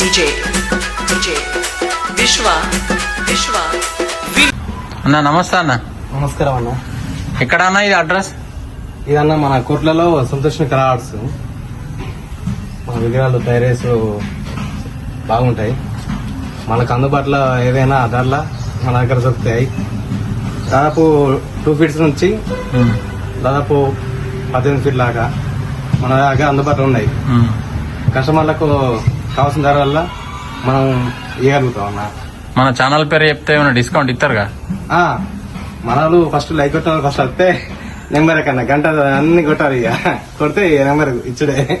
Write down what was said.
Vishwa, అన్న నమస్తే అన్న. నమస్కారం అన్న. ఎక్కడ అన్న ఇది అడ్రస్? ఇదన్న మన కోట్లలో సంతోష్ కళా ఆర్ట్స్. మన విగ్రహాలు తయారేస్ బాగుంటాయి. మనకు అందుబాటులో ఏదైనా ధరల మన దగ్గర దొరుకుతాయి. దాదాపు టూ ఫీట్స్ నుంచి దాదాపు పద్దెనిమిది ఫీట్ దాకా మన దగ్గర అందుబాటులో ఉన్నాయి. కస్టమర్లకు కావాల్సిన ధర వల్ల మనం ఇవ్వగలుగుతాం అన్న. మన ఛానల్ పేరు చెప్తే ఏమైనా డిస్కౌంట్ ఇస్తారుగా? ఆ, మనలు ఫస్ట్ లైక్ కొట్టాలి ఫస్ట్ వస్తే నెంబర్ కన్నా గంట అన్ని కొట్టాలి ఇక. కొడితే నెంబర్ ఇచ్చుడే.